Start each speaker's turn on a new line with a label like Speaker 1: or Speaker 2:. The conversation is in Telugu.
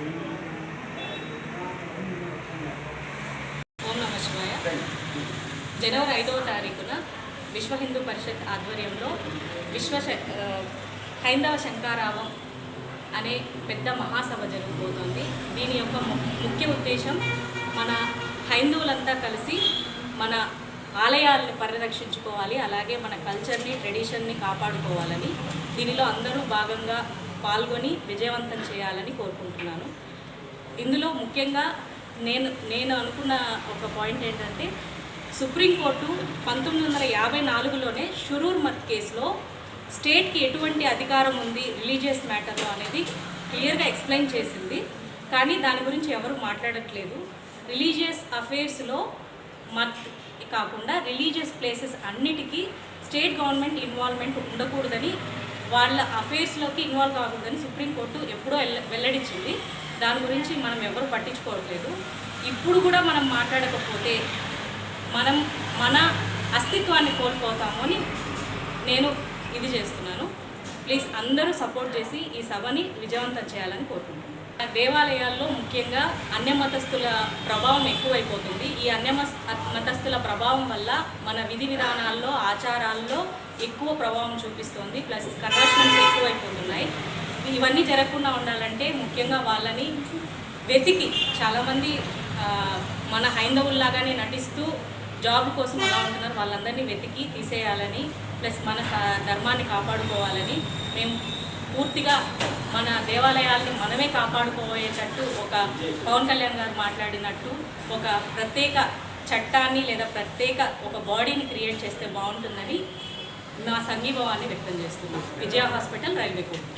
Speaker 1: ఓం నమ శివాయ. జనవరి ఐదవ తారీఖున విశ్వ హిందూ పరిషత్ ఆధ్వర్యంలో విశ్వ హైందవ శంకారావం అనే పెద్ద మహాసభ జరగబోతోంది. దీని యొక్క ము- ముఖ్య ఉద్దేశం మన హైందువులంతా కలిసి మన ఆలయాలను పరిరక్షించుకోవాలి అలాగే మన కల్చర్ని ట్రెడిషన్ని కాపాడుకోవాలని. దీనిలో అందరూ భాగంగా పాల్గొని విజయవంతం చేయాలని కోరుకుంటున్నాను. ఇందులో ముఖ్యంగా నేను నేను అనుకున్న ఒక పాయింట్ ఏంటంటే సుప్రీంకోర్టు పంతొమ్మిది వందల యాభై నాలుగులోనే షురూర్ మత్ కేసులో స్టేట్కి ఎటువంటి అధికారం ఉంది రిలీజియస్ మ్యాటర్లో అనేది క్లియర్గా ఎక్స్ప్లెయిన్ చేసింది. కానీ దాని గురించి ఎవరు మాట్లాడట్లేదు. రిలీజియస్ అఫేర్స్లో మత్ కాకుండా రిలీజియస్ ప్లేసెస్ అన్నిటికీ స్టేట్ గవర్నమెంట్ ఇన్వాల్వ్మెంట్ ఉండకూడదని వాళ్ళ అఫేర్స్లోకి ఇన్వాల్వ్ కాకూడదని సుప్రీంకోర్టు ఎప్పుడో వెల్ల- వెల్లడించింది. దాని గురించి మనం ఎవరు పట్టించుకోవట్లేదు. ఇప్పుడు కూడా మనం మాట్లాడకపోతే మనం మన అస్తిత్వాన్ని కోల్పోతాము అని నేను ఇది చేస్తున్నాను. ప్లీజ్ అందరూ సపోర్ట్ చేసి ఈ సభని విజయవంతం చేయాలని కోరుకుంటున్నాను. దేవాలయాల్లో ముఖ్యంగా అన్య మతస్థుల ప్రభావం ఎక్కువైపోతుంది. ఈ అన్య మతస్థుల ప్రభావం వల్ల మన విధి విధానాల్లో ఆచారాల్లో ఎక్కువ ప్రభావం చూపిస్తుంది. ప్లస్ కన్వర్షన్స్ ఎక్కువైపోతున్నాయి. ఇవన్నీ జరగకుండా ఉండాలంటే ముఖ్యంగా వాళ్ళని వెతికి చాలామంది మన హైందవుల్లాగానే నటిస్తూ జాబ్ కోసం అలా ఉంటున్నారు. వాళ్ళందరినీ వెతికి తీసేయాలని ప్లస్ మన ధర్మాన్ని కాపాడుకోవాలని మేము పూర్తిగా మన దేవాలయాల్ని మనమే కాపాడుకోయేటట్టు ఒక పవన్ కళ్యాణ్ గారు మాట్లాడినట్టు ఒక ప్రత్యేక చట్టాన్ని లేదా ప్రత్యేక ఒక బాడీని క్రియేట్ చేస్తే బాగుంటుందని మా సంఘీభావాన్ని వ్యక్తం చేస్తున్నాం. విజయ హాస్పిటల్ రైల్వే కోర్టు